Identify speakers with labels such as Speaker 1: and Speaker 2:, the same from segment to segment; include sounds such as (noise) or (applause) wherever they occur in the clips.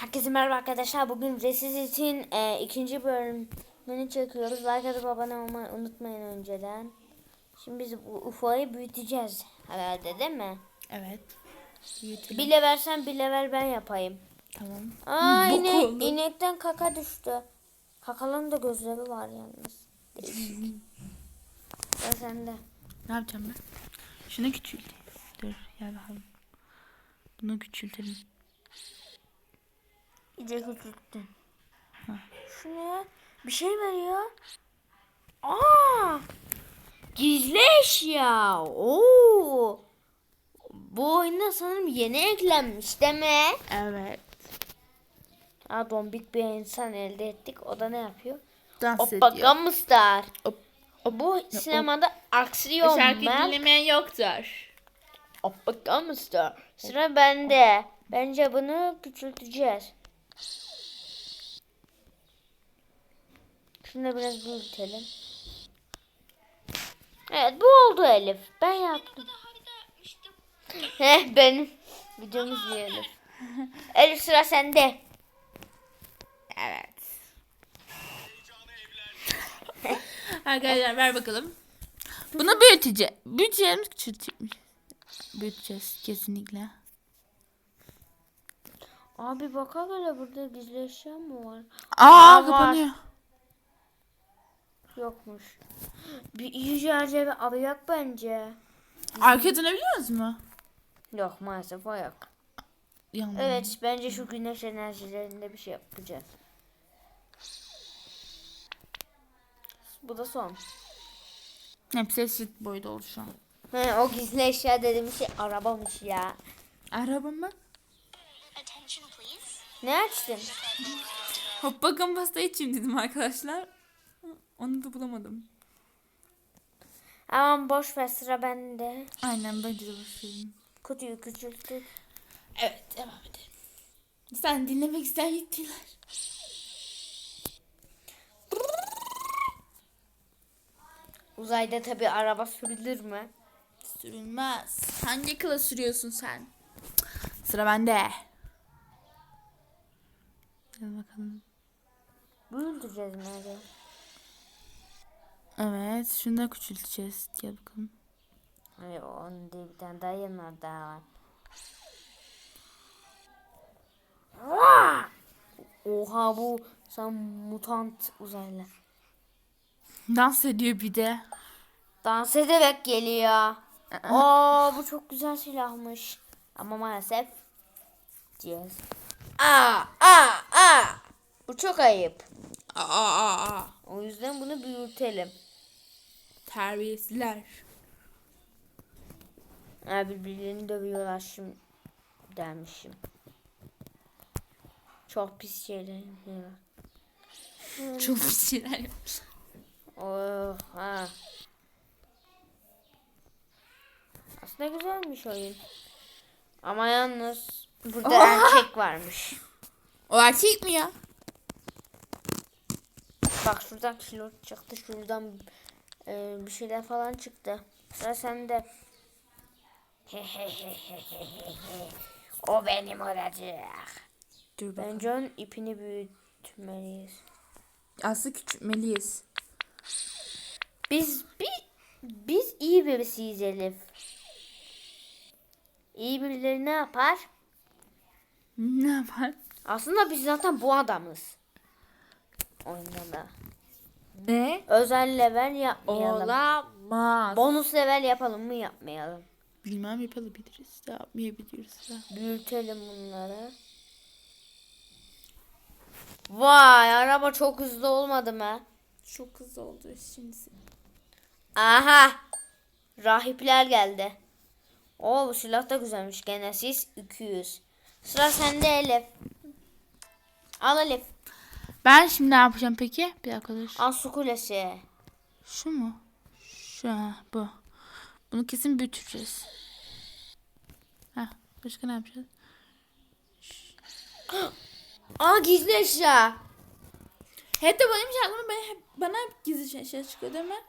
Speaker 1: Herkese merhaba arkadaşlar. Bugün Resizit'in e, ikinci bölümünü çekiyoruz. Like atıp abone olmayı unutmayın önceden. Şimdi biz bu UFO'yu büyüteceğiz herhalde değil mi?
Speaker 2: Evet. Büyütelim.
Speaker 1: Bir level sen bir level ben yapayım.
Speaker 2: Tamam.
Speaker 1: Aa
Speaker 2: Bok
Speaker 1: inek,
Speaker 2: oldu.
Speaker 1: inekten kaka düştü. Kakanın da gözleri var yalnız. (laughs) Ve sende.
Speaker 2: Ne yapacağım ben? Şunu küçült. Dur gel bakalım. Bunu küçültelim.
Speaker 1: İyice küçülttün. Şu ne? Bir şey veriyor. Aa! Gizli eşya. Oo! Bu oyunda sanırım yeni eklenmiş değil mi?
Speaker 2: Evet.
Speaker 1: Aa, dombik bir insan elde ettik. O da ne yapıyor?
Speaker 2: Dans
Speaker 1: Hoppa Gumstar.
Speaker 2: Hop.
Speaker 1: Bu sinemada aksiyon
Speaker 2: Şarkı dinlemeyen yoktur.
Speaker 1: Hoppa Gumstar. Sıra bende. Bence bunu küçülteceğiz. Şunu biraz büyütelim. Evet bu oldu Elif. Ben yaptım. (laughs) Heh benim. Videomu izleyelim. (laughs) Elif sıra sende.
Speaker 2: Evet. (laughs) Arkadaşlar ver bakalım. Bunu büyüteceğiz. Büyüteceğimiz küçültecekmiş. Büyüteceğiz kesinlikle.
Speaker 1: Abi baka hele burada gizli eşya mı var?
Speaker 2: Aa,
Speaker 1: Aa, var.
Speaker 2: kapanıyor.
Speaker 1: Yokmuş. Bir iyice bir arayak bence.
Speaker 2: Arkaya dönebiliyoruz mu?
Speaker 1: Yok maalesef o yok.
Speaker 2: Yandım.
Speaker 1: Evet bence şu güneş enerjilerinde bir şey yapacağız. Bu da son.
Speaker 2: Hepsi eşit boyda oldu şu an.
Speaker 1: He, o gizli eşya dediğim şey arabamış ya.
Speaker 2: Araba mı?
Speaker 1: Ne açtın?
Speaker 2: Hoppa pasta içeyim dedim arkadaşlar. Onu da bulamadım.
Speaker 1: Aman boş ver sıra bende.
Speaker 2: Aynen bence de başlayalım.
Speaker 1: Kutuyu küçülttük.
Speaker 2: Evet devam edelim. Sen dinlemek ister gittiler.
Speaker 1: Uzayda tabi araba sürülür mü?
Speaker 2: Sürülmez. Hangi kıla sürüyorsun sen? Sıra bende. Gel bakalım.
Speaker 1: Büyüteceğiz mi hadi?
Speaker 2: Evet şunu da küçülteceğiz. Gel bakalım.
Speaker 1: Hayır onun değil bir tane daha yanlar daha var. Vaa! Oha bu sen mutant uzaylı.
Speaker 2: Dans ediyor bir de.
Speaker 1: Dans ederek geliyor. Oo bu çok güzel silahmış. Ama maalesef diyeceğiz. Aa aa aa. Bu çok ayıp.
Speaker 2: Aa, aa, aa.
Speaker 1: O yüzden bunu büyütelim.
Speaker 2: Terbiyesizler.
Speaker 1: Ha, birbirlerini dövüyorlar şimdi dermişim. Çok pis şeyler yapıyorlar.
Speaker 2: Çok bir şeyler yapmış.
Speaker 1: Oh. Aslında güzelmiş oyun. Ama yalnız burada erkek varmış.
Speaker 2: O erkek mi ya?
Speaker 1: Bak şuradan kilo çıktı. Şuradan e, bir şeyler falan çıktı. Sıra sende. (laughs) o benim olacak.
Speaker 2: Dur ben.
Speaker 1: Bence onun ipini büyütmeliyiz.
Speaker 2: Aslında küçültmeliyiz.
Speaker 1: Biz bir biz iyi birisiyiz Elif. İyi birileri ne yapar?
Speaker 2: Ne yapar?
Speaker 1: Aslında biz zaten bu adamız. Oyunda da.
Speaker 2: Ne?
Speaker 1: Özel level yapmayalım.
Speaker 2: Olamaz.
Speaker 1: Bonus level yapalım mı yapmayalım.
Speaker 2: Bilmem yapabiliriz de yapmayabiliriz de.
Speaker 1: Büyütelim bunları. Vay araba çok hızlı olmadı mı?
Speaker 2: Çok hızlı oldu şimdi.
Speaker 1: Aha. Rahipler geldi. Oo bu silah da güzelmiş. Genesis 200. Sıra sende Elif. Al Elif.
Speaker 2: Ben şimdi ne yapacağım peki? Bir arkadaş.
Speaker 1: Al su kulesi.
Speaker 2: Şu mu? Şu ha, bu. Bunu kesin büyüteceğiz. Ha, başka ne yapacağız? (gasps)
Speaker 1: Aa gizli eşya.
Speaker 2: De benim şarkımı bana hep, bana hep gizli şey, şey çıkıyor değil mi?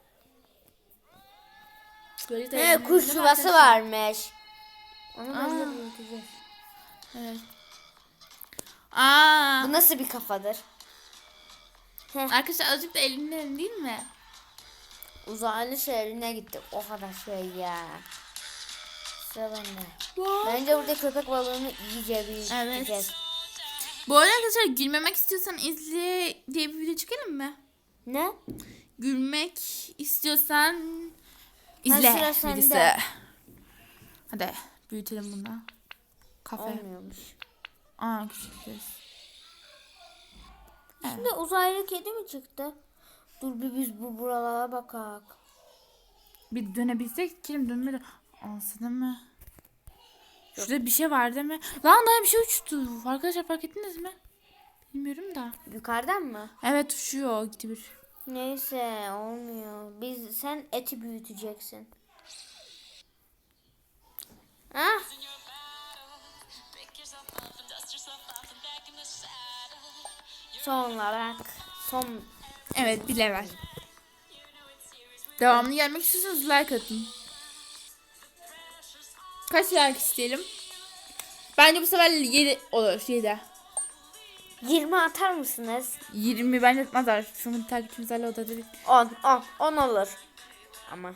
Speaker 2: Böyle de
Speaker 1: He kuş yuvası varmış. Onu da büyüteceğiz.
Speaker 2: Evet. Aa.
Speaker 1: Bu nasıl bir kafadır?
Speaker 2: Arkadaşlar azıcık da elinden değil mi?
Speaker 1: Uzaylı şehrine gittik. O kadar şey ya. Sıra bende. Bence burada köpek balığını iyice büyüteceğiz.
Speaker 2: Bu arada arkadaşlar gülmemek istiyorsan izle diye bir video çekelim mi?
Speaker 1: Ne?
Speaker 2: Gülmek istiyorsan
Speaker 1: Ha,
Speaker 2: izle videosu. Hadi büyütelim bunu. Kafe.
Speaker 1: Olmuyormuş.
Speaker 2: Aa küçülteceğiz.
Speaker 1: Şimdi uzaylı kedi mi çıktı? Dur bir biz bu buralara bakak.
Speaker 2: Bir dönebilsek kim dönmedi. Aslında mı? Şurada bir şey var değil mi? Lan daha bir şey uçtu. Arkadaşlar fark ettiniz mi? Bilmiyorum da.
Speaker 1: Yukarıdan mı?
Speaker 2: Evet uçuyor gitti bir.
Speaker 1: Neyse olmuyor. Biz sen eti büyüteceksin. Ah son olarak son
Speaker 2: Evet bir level. Devamlı gelmek istiyorsanız like atın. Kaç like isteyelim? Bence bu sefer 7 olur 7.
Speaker 1: 20 atar mısınız?
Speaker 2: 20 bence etmezler. Çünkü takipçimiz hala odada değil.
Speaker 1: 10 10 10 olur. Ama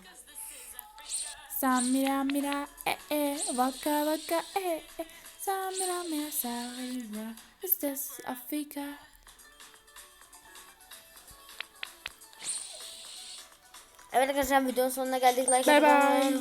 Speaker 2: Samira mira e e vaka vaka e e Samira mira samira Üstes Afrika
Speaker 1: Evet arkadaşlar videonun sonuna geldik. Like
Speaker 2: Bye bye.